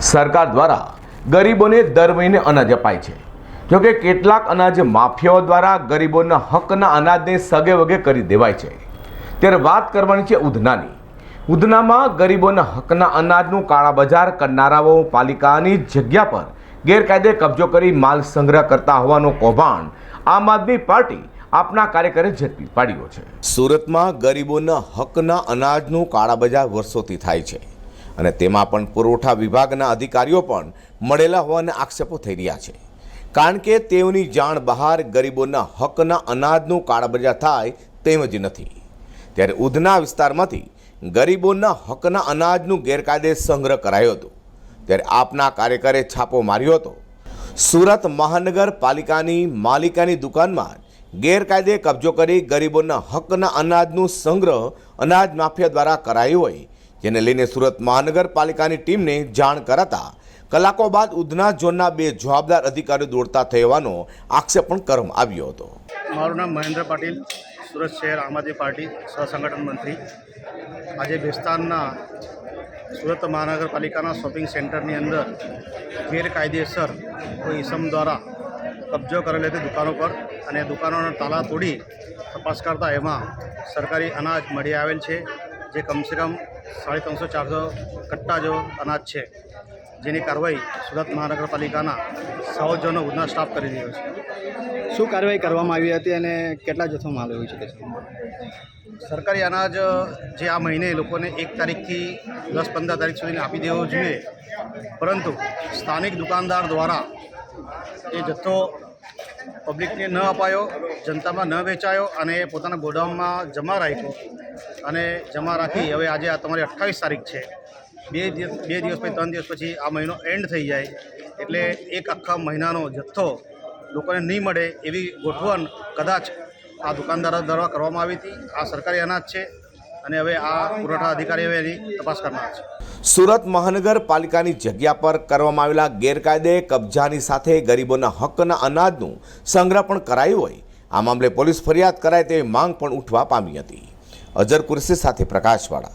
સરકાર દ્વારા ગરીબોને દર મહિને અનાજ અપાય છે. જોકે કેટલાક અનાજ માફિયાઓ દ્વારા ગરીબોના હકના અનાજને સગે વગે કરી દેવાય છે. ત્યારે વાત કરવાની છે ઉધનાની. ઉધનામાં ગરીબોના હકના અનાજનું કાળા બજાર કરનારાઓ પાલિકાની જગ્યા પર ગેરકાયદે કબજો કરી માલ સંગ્રહ કરતા હોવાનું કૌભાંડ આમ આદમી પાર્ટી આપના કાર્યકરે ઝડપી પાડ્યો છે. સુરતમાં ગરીબોના હકના અનાજનું કાળા બજાર વર્ષોથી થાય છે. અને તેમાં પણ પુરવઠા વિભાગના અધિકારીઓ પણ મળેલા હોવાના આક્ષેપો થઈ રહ્યા છે. કારણ કે તેઓની જાણ બહાર ગરીબોના હકના અનાજનું કાળબજા થાય તેમ જ નથી. ત્યારે ઉધના વિસ્તારમાંથી ગરીબોના હકના અનાજનું ગેરકાયદે સંગ્રહ કરાયો હતો. ત્યારે આપના કાર્યકરે છાપો માર્યો હતો. સુરત મહાનગરપાલિકાની માલિકાની દુકાનમાં ગેરકાયદે કબજો કરી ગરીબોના હકના અનાજનું સંગ્રહ અનાજ માફિયા દ્વારા કરાયું હોય જેને લઈને સુરત મહાનગરપાલિકાની ટીમને જાણ કરાતા કલાકો બાદ ઉધના ઝોનના બે જવાબદાર અધિકારીઓ દોડતા થવાનો આક્ષેપ પણ કરવામાં આવ્યો હતો. મારું નામ મહેન્દ્ર પાટીલ, સુરત શહેર આમ આદમી પાર્ટી સહસંગઠન મંત્રી. આજે બેસ્તાનના સુરત મહાનગરપાલિકાના શોપિંગ સેન્ટરની અંદર ગેરકાયદેસર કોઈ ઇસમ દ્વારા કબજો કરેલી હતી દુકાનો પર અને દુકાનોના તાલા તોડી તપાસ કરતા એમાં સરકારી અનાજ મળી આવેલ છે, જે કમસે કમ સાડી ત્રણસો ચારસો કટ્ટા જેવો અનાજ છે જેની કાર્યવાહી સુરત મહાનગરપાલિકાના ઝોનનો ગુના સ્ટાફ કરી રહ્યો છે. શું કાર્યવાહી કરવામાં આવી હતી અને કેટલા જથ્થો માલ હોય છે સરકારી અનાજ જે આ મહિને લોકોને એક તારીખથી દસ પંદર તારીખ સુધી આપી દેવો જોઈએ પરંતુ સ્થાનિક દુકાનદાર દ્વારા એ જથ્થો પબ્લિકને ન અપાયો જનતામાં ન વેચાયો અને પોતાના ગોડાઉનમાં જમા રાખ્યો. અને જમા રાખી હવે આજે આ તમારી અઠ્ઠાવીસ તારીખ છે. બે દિવસ બે દિવસ પછી, ત્રણ દિવસ પછી આ મહિનો એન્ડ થઈ જાય. એટલે એક આખા મહિનાનો જથ્થો લોકોને નહીં મળે એવી ગોઠવણ કદાચ આ દુકાનદારો દ્વારા કરવામાં આવી હતી. આ સરકારી અનાજ છે અને હવે આ પુરવઠા અધિકારીઓ એની તપાસ કરનાર છે. સુરત મહાનગરપાલિકાની જગ્યા પર કરવામાં આવેલા ગેરકાયદે કબજાની સાથે ગરીબોના હકના અનાજનું સંગ્રહ પણ કરાયું હોય. આ મામલે પોલીસ ફરિયાદ કરાય તેવી માંગ પણ ઉઠવા પામી હતી. અજર કુરશી સાથે પ્રકાશવાળા.